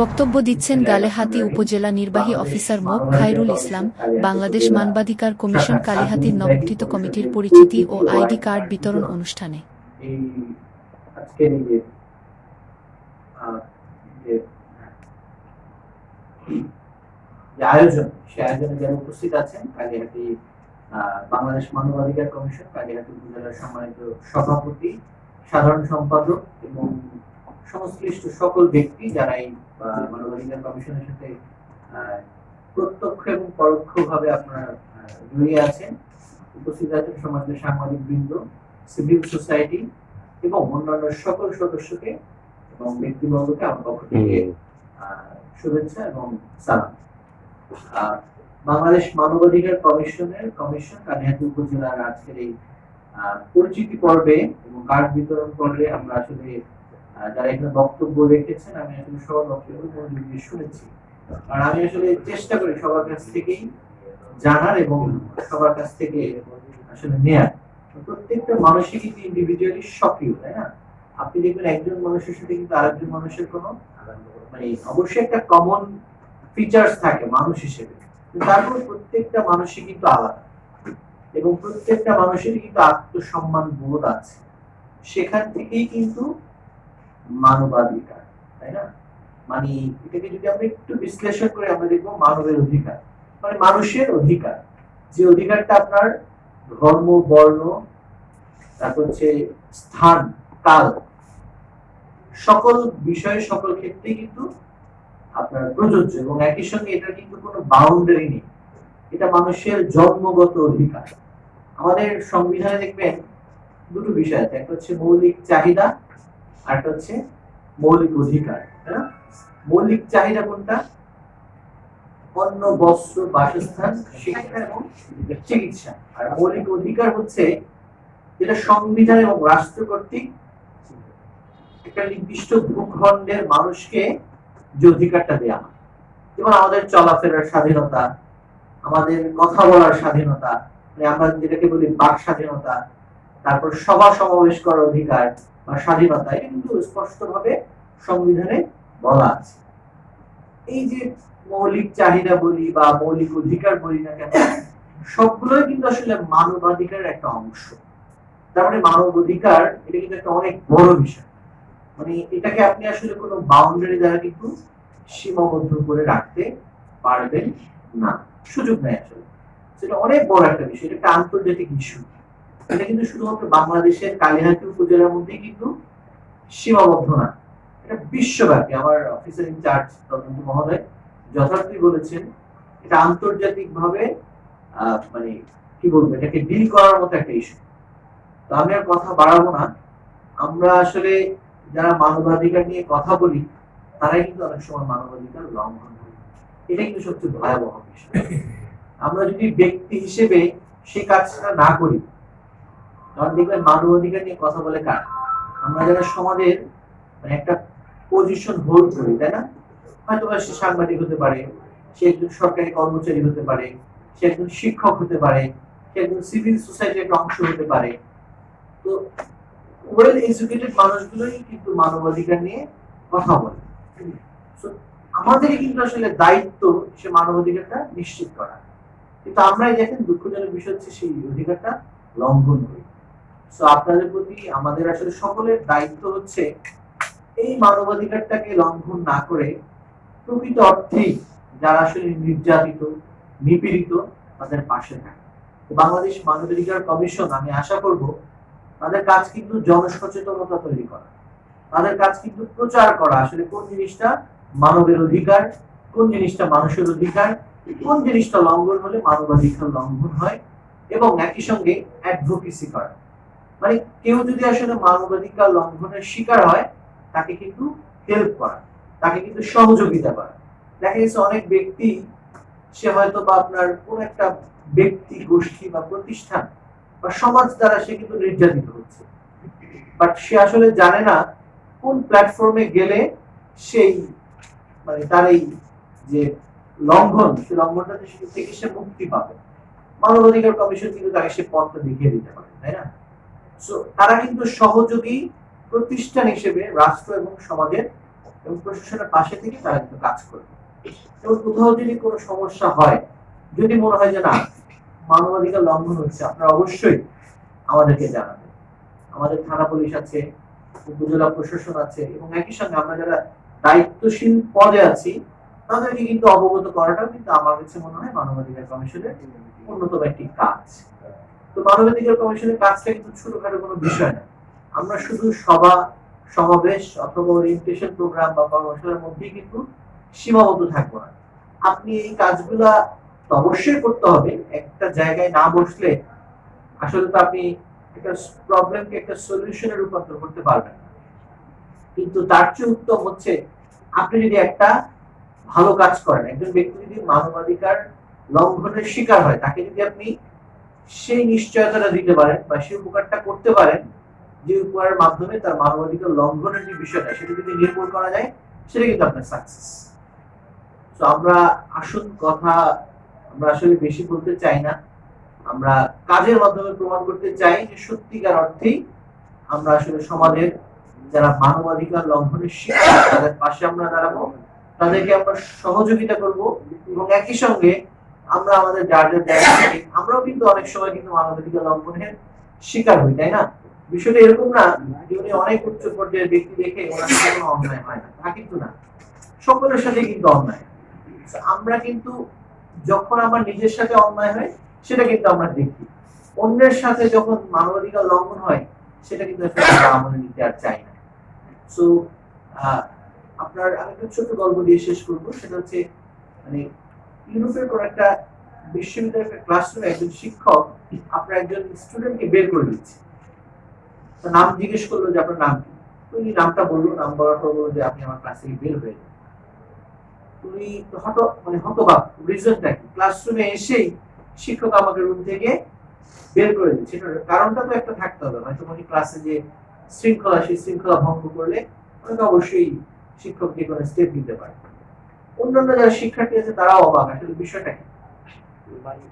বক্তব্য দিচ্ছেন গালেহাতি উপজেলা নির্বাহী অফিসার মোক খায়রুল ইসলাম, বাংলাদেশ মানবাধিকার কমিশন কালিহাতির নবগঠিত কমিটির পরিচিতি ও আইডি কার্ড বিতরণ অনুষ্ঠানে। আয়োজন, সে আয়োজনে উপস্থিত আছেন বাংলাদেশ মানবাধিকার কমিশন উপজেলার সম্মানিত সভাপতি, সাধারণ সম্পাদক এবং সংশ্লিষ্ট সকল ব্যক্তি যারা এই মানবাধিকার কমিশনের সাথে প্রত্যক্ষ এবং পরোক্ষভাবে আপনারা জড়িয়ে আছেন। উপস্থিত আছেন সমাজের সাংবাদিক বৃন্দ সিভিল সোসাইটি এবং অন্যান্য সকল সদস্যকে এবং ব্যক্তিবর্গকে আমার পক্ষ থেকে শুভেচ্ছা এবং সালাম। বাংলাদেশ মানবাধিকার কমিশনের কমিশন কালিহাতি উপজেলার আজকের এই পরিচিতি পর্বে এবং কার্ড বিতরণ পর্বে আমরা আসলে যারা এখানে বক্তব্য রেখেছেন, আমি আসলে সবার বক্তব্য শুনেছি। আর আমি আসলে চেষ্টা করি সবার কাছ থেকেই জানার এবং সবার কাছ থেকে আসলে নেয়ার। প্রত্যেকটা মানুষই কিন্তু ইন্ডিভিজুয়ালি সক্রিয়, তাই না? আপনি দেখবেন একজন মানুষের সাথে কিন্তু আরেকজন মানুষের কোনো মানে অবশ্যই একটা কমন ফিচার্স থাকে মানুষ হিসেবে। তারপর প্রত্যেকটা মানুষই কিন্তু আলাদা। এবং প্রত্যেকটা মানুষেরই কিন্তু আত্মসম্মান বোধ আছে। সেখান থেকেই কিন্তু মানবাধিকার, তাই না? মানে এটাকে যদি আমরা একটু বিশ্লেষণ করে আমরা দেখব মানবের অধিকার। মানে মানুষের অধিকার। যে অধিকারটা আপনার ধর্ম, বর্ণ, তারপর হচ্ছে স্থান, কাল, সকল বিষয়ে, সকল ক্ষেত্রে কিন্তু আপনার প্রযোজ্য এবং একই সঙ্গে এটা কিন্তু কোনো বাউন্ডারি নেই। এটা মানুষের জন্মগত অধিকার। আমাদের সংবিধানে দেখবেন দুটো বিষয় আছে। একটা হচ্ছে মৌলিক চাহিদা আর হচ্ছে মৌলিক অধিকার না? মৌলিক চাহিদা কোনটা? অন্ন, বস্ত্র, বাসস্থান, শিক্ষা এবং চিকিৎসা। আর মৌলিক অধিকার হচ্ছে যেটা সংবিধান এবং রাষ্ট্র কর্তৃক একটা নির্দিষ্ট ভূখণ্ডের মানুষকে যে অধিকারটা দেওয়া হয়। যেমন আমাদের চলাফেরার স্বাধীনতা, আমাদের কথা বলার স্বাধীনতা মানে আমরা যেটাকে বলি বাক স্বাধীনতা, তারপর সভা সমাবেশ করার অধিকার বা স্বাধীনতা এটা কিন্তু স্পষ্টভাবে সংবিধানে বলা আছে। এই যে মৌলিক চাহিদা বলি বা মৌলিক অধিকার বলি না কেন, সবগুলোই কিন্তু আসলে মানবাধিকারের একটা অংশ। তার মানে মানব অধিকার এটা কিন্তু একটা অনেক বড় বিষয়। মানে এটাকে আপনি আসলে কোনো বাউন্ডারি দ্বারা কিন্তু সীমাবদ্ধ করে রাখতে পারবেন না। সুযোগ নেই আসলে। সেটা অনেক বড় একটা বিষয়, এটা একটা আন্তর্জাতিক ইস্যু এটা কিন্তু শুধুমাত্র বাংলাদেশের কালিহাতি উপজেলার মধ্যেই কিন্তু সীমাবদ্ধ না। এটা বিশ্বব্যাপী। আমার অফিসার ইনচার্জ তদন্ত মহোদয় যথার্থই বলেছেন, এটা আন্তর্জাতিক ভাবে মানে কি বলব, এটাকে ডিল করার মতো একটা ইস্যু তো আমি আর কথা বাড়াবো না। আমরা আসলে যারা মানবাধিকার নিয়ে কথা বলি, তারাই কিন্তু অনেক সময় মানবাধিকার লঙ্ঘন করি। এটা কিন্তু সবচেয়ে ভয়াবহ বিষয়। আমরা যদি ব্যক্তি হিসেবে সেই কাজটা না করি কারণ দেখবেন মানবাধিকার নিয়ে কথা বলে কার? আমরা যারা সমাজের মানে একটা পজিশন হোল্ড করি, তাই না? হয়তো সে সাংবাদিক হতে পারে, সে একজন সরকারি কর্মচারী হতে পারে, সে একজন শিক্ষক হতে পারে, সে একজন সিভিল সোসাইটির অংশ হতে পারে। তো ওয়েল এডুকেটেড মানুষগুলোই কিন্তু মানবাধিকার নিয়ে কথা বলে। আমাদেরই কিন্তু আসলে দায়িত্ব সে মানবাধিকারটা নিশ্চিত করা। কিন্তু আমরা দেখেন দুঃখজনক বিষয় হচ্ছে সেই অধিকারটা লঙ্ঘন করি। তো আপনাদের প্রতি আমাদের আসলে সকলের দায়িত্ব হচ্ছে এই মানবাধিকারটাকে লঙ্ঘন না করে প্রকৃত অর্থেই যারা আসলে নির্যাতিত, নিপীড়িত তাদের পাশে থাকে। বাংলাদেশ মানবাধিকার কমিশন, আমি আশা করব, তাদের কাজ কিন্তু জনসচেতনতা তৈরি করা। তাদের কাজ কিন্তু প্রচার করা, আসলে কোন জিনিসটা মানবের অধিকার, কোন জিনিসটা মানুষের অধিকার, কোন জিনিসটা লঙ্ঘন হলে মানবাধিকার লঙ্ঘন হয় এবং একই সঙ্গে অ্যাডভোকেসি করা। মানে কেউ যদি আসলে মানবাধিকার লঙ্ঘনের শিকার হয়, তাকে কিন্তু হেল্প করা, তাকে কিন্তু সহযোগিতা করা। দেখা গেছে অনেক ব্যক্তি, সে হয়তো বা আপনার কোন একটা ব্যক্তি, গোষ্ঠী বা প্রতিষ্ঠান বা সমাজ দ্বারা সে কিন্তু নির্যাতিত হচ্ছে। বাট সে আসলে জানে না কোন প্ল্যাটফর্মে গেলে সেই মানে তার এই যে লঙ্ঘন সে লঙ্ঘনটা থেকে সে মুক্তি পাবে। মানবাধিকার কমিশন কিন্তু তাকে সে পথটা দেখিয়ে দিতে পারে, তাই না? তারা কিন্তু সহযোগী প্রতিষ্ঠান হিসেবে রাষ্ট্র এবং সমাজের এবং প্রশাসনের পাশে থেকে তারা কিন্তু কাজ করবে এবং কোথাও যদি কোনো সমস্যা হয়, যদি মনে হয় যে না, মানবাধিকার লঙ্ঘন হচ্ছে, আপনারা অবশ্যই আমাদেরকে জানাবেন। আমাদের থানা পুলিশ আছে, উপজেলা প্রশাসন আছে এবং একই সঙ্গে আমরা যারা দায়িত্বশীল পদে আছি, তাদেরকে কিন্তু অবগত করাটাও কিন্তু আমার কাছে মনে হয় মানবাধিকার কমিশনের অন্যতম একটি কাজ। তো মানবাধিকার কমিশনের কাজটা কিন্তু ছোটখাটো কোনো বিষয় না। আমরা শুধু সভা, সমাবেশ অথবা ওরিয়েন্টেশন প্রোগ্রাম বা কর্মশালার মধ্যেই কিন্তু সীমাবদ্ধ থাকব না। আপনি এই কাজগুলা অবশ্যই করতে হবে। একটা জায়গায় না বসলে আসলে তো আপনি একটা প্রবলেমকে একটা সলিউশনে রূপান্তর করতে পারবেন কিন্তু তার চেয়ে উত্তম হচ্ছে আপনি যদি একটা ভালো কাজ করেন, একজন ব্যক্তি যদি মানবাধিকার লঙ্ঘনের শিকার হয়, তাকে যদি আপনি সেই নিশ্চয়তাটা দিতে পারেন বা সেই উপকারটা করতে পারেন যে উপকারের মাধ্যমে তার মানবাধিকার লঙ্ঘনের যে বিষয়টা সেটা যদি নির্মূল করা যায়, সেটা কিন্তু আপনার সাকসেস তো আমরা আসল কথা আমরা আসলে বেশি বলতে চাই না। আমরা কাজের মাধ্যমে প্রমাণ করতে চাই যে সত্যিকার অর্থেই আমরা আসলে সমাজের যারা মানবাধিকার লঙ্ঘনের শিকার তাদের পাশে আমরা দাঁড়াবো। তাদেরকে আমরা সহযোগিতা করব এবং একই সঙ্গে আমরা আমাদের জায়গা আমরাও কিন্তু অনেক সময় কিন্তু মানবাধিকার লঙ্ঘনের শিকার হই, তাই না? বিষয়টা এরকম না যে উনি অনেক উচ্চ পর্যায়ের ব্যক্তি দেখে ওনার সাথে কোনো অন্যায় হয় না, তা কিন্তু না। সকলের সাথে কিন্তু অন্যায়। আমরা কিন্তু যখন আমার নিজের সাথে অন্যায় হয়, সেটা কিন্তু আমরা দেখি। অন্যের সাথে যখন মানবাধিকার লঙ্ঘন হয়, সেটা কিন্তু আমলে নিতে আর চাই না। সো আপনার আমি একটা ছোট গল্প দিয়ে শেষ করব, সেটা হচ্ছে মানে ইউরোপের কোন একটা বিশ্ববিদ্যালয়ের ক্লাসরুমে একজন শিক্ষক আপনার একজন স্টুডেন্টকে বের করে দিচ্ছে। নাম জিজ্ঞেস করল যে, আপনার নাম কি? তো উনি নামটা বলল, নাম বলার পর বলল যে, আপনি আমার ক্লাস থেকে বের হয়ে যান। উনি তো হত মানে হতবাক রিজনটা কি? ক্লাসরুমে এসেই শিক্ষক আমাকে রুম থেকে বের করে দিচ্ছে। কারণটা তো একটা থাকতে হবে। মানে ক্লাসে যে শৃঙ্খলা, সেই শৃঙ্খলা ভঙ্গ করলে অনেকে অবশ্যই শিক্ষক যে কোনো স্টেপ নিতে পারে অন্যান্য যারা শিক্ষার্থী আছে, তারাও অবাক। আসলে বিষয়টা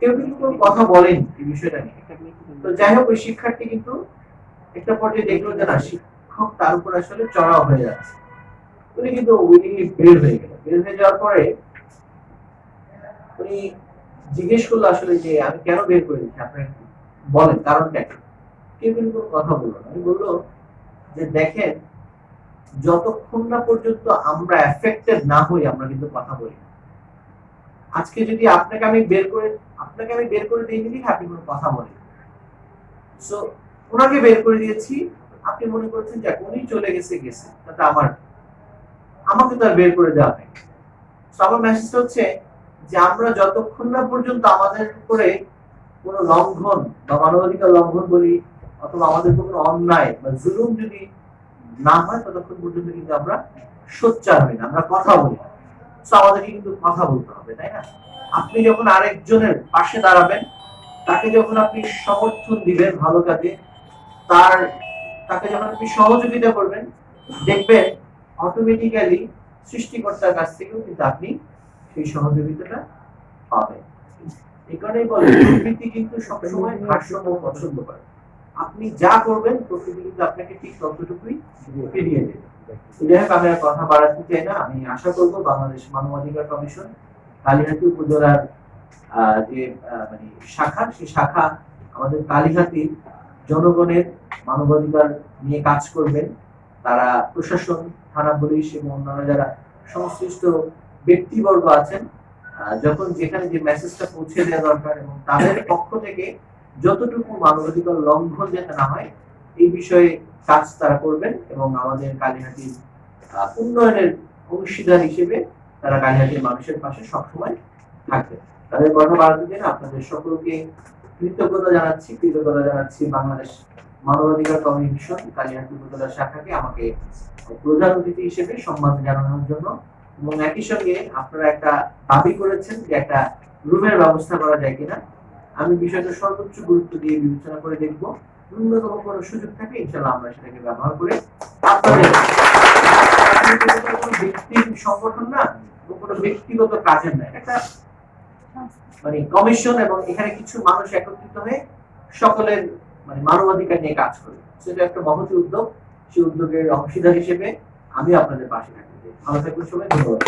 কেউ কিন্তু কোনো কথা বলেন এই বিষয়টা নিয়ে। তো যাই হোক, ওই শিক্ষার্থী কিন্তু একটা পর্যায়ে দেখল যে না, শিক্ষক তার উপর আসলে চড়াও হয়ে যাচ্ছে। উনি কিন্তু উইলিংলি বের হয়ে গেল বের হয়ে যাওয়ার পরে উনি জিজ্ঞেস করল আসলে যে, আমি কেন বের করে দিচ্ছি আপনার বলেন, কারণটা কেউ কিন্তু কোনো কথা বলল আমি বলল যে, দেখেন যতক্ষণ না পর্যন্ত আমরা এফেক্টেড না হই আমরা কিন্তু কথা বলি আজকে যদি আপনাকে আমি বের করে আপনাকে আমি বের করে দিই দেখি আপনি কোনো কথা বলেন সো ওনাকে বের করে দিয়েছি আপনি মনে করছেন যে উনি চলে গেছে গেছে তাতে আমার আমাকে তো আর বের করে দেওয়া নেই So, আমার মেসেজটা হচ্ছে যে আমরা যতক্ষণ না পর্যন্ত আমাদের উপরে কোনো লঙ্ঘন বা মানবাধিকার লঙ্ঘন বলি অথবা আমাদের কোনো অন্যায় বা জুলুম যদি না হয় ততক্ষণ পর্যন্ত কিন্তু আমরা সোচ্চার হই না আমরা কথা বলি না। So, আমাদেরকে কিন্তু কথা বলতে হবে তাই না? আপনি যখন আরেকজনের পাশে দাঁড়াবেন তাকে যখন আপনি সমর্থন দিবেন ভালো কাজে তার তাকে যখন আপনি সহযোগিতা করবেন দেখবেন অটোমেটিক্যালি সৃষ্টিকর্তার কাছ থেকেও কিন্তু আপনি সেই সহযোগিতাটা পাবেন। এই কারণেই বলে প্রকৃতি কিন্তু সবসময় ভারসাম্য পছন্দ করে। আপনি যা করবেন প্রকৃতি কিন্তু আপনাকে ঠিক ততটুকুই ফিরিয়ে দেবে। যাই হোক, আমি আর কথা বাড়াতে চাই না। আমি আশা করব বাংলাদেশ মানবাধিকার কমিশন কালীহাতি উপজেলার যে মানে শাখা, সেই শাখা আমাদের কালীহাতি জনগণের মানবাধিকার নিয়ে কাজ করবেন। তারা প্রশাসন, থানা পুলিশ এবং অন্যান্য যারা সংশ্লিষ্ট ব্যক্তিবর্গ আছেন যখন যেখানে যে মেসেজটা পৌঁছে দেওয়া দরকার এবং তাদের পক্ষ থেকে যতটুকু মানবাধিকার লঙ্ঘন যাতে না হয়, এই বিষয়ে কাজ তারা করবেন এবং আমাদের কালীহাটির উন্নয়নের অংশীদার হিসেবে তারা কালীহাটির মানুষের পাশে সবসময় থাকবে তাদের কথা বাড়াতে চাই আপনাদের সকলকে কৃতজ্ঞতা জানাচ্ছি কৃতজ্ঞতা জানাচ্ছি বাংলাদেশ মানবাধিকার কমিশন কালীহাটি উপজেলা শাখাকে আমাকে প্রধান অতিথি হিসেবে সম্মান জানানোর জন্য এবং একই সঙ্গে আপনারা একটা দাবি করেছেন যে একটা রুমের ব্যবস্থা করা যায় কিনা। আমি বিষয়টা সর্বোচ্চ গুরুত্ব দিয়ে বিবেচনা করে দেখব। ন্যূনতম কোনো সুযোগ থাকে ইনশাল্লাহ আমরা সেটাকে ব্যবহার করে ব্যক্তির সংগঠন না কোনো ব্যক্তিগত কাজের না। একটা মানে কমিশন এবং এখানে কিছু মানুষ একত্রিত হয়ে সকলের মানে মানবাধিকার নিয়ে কাজ করে। সেটা একটা মহতি উদ্যোগ। সেই উদ্যোগের অংশীদার হিসেবে আমি আপনাদের পাশে থাকি ভালো থাকবেন সবাই, ধন্যবাদ।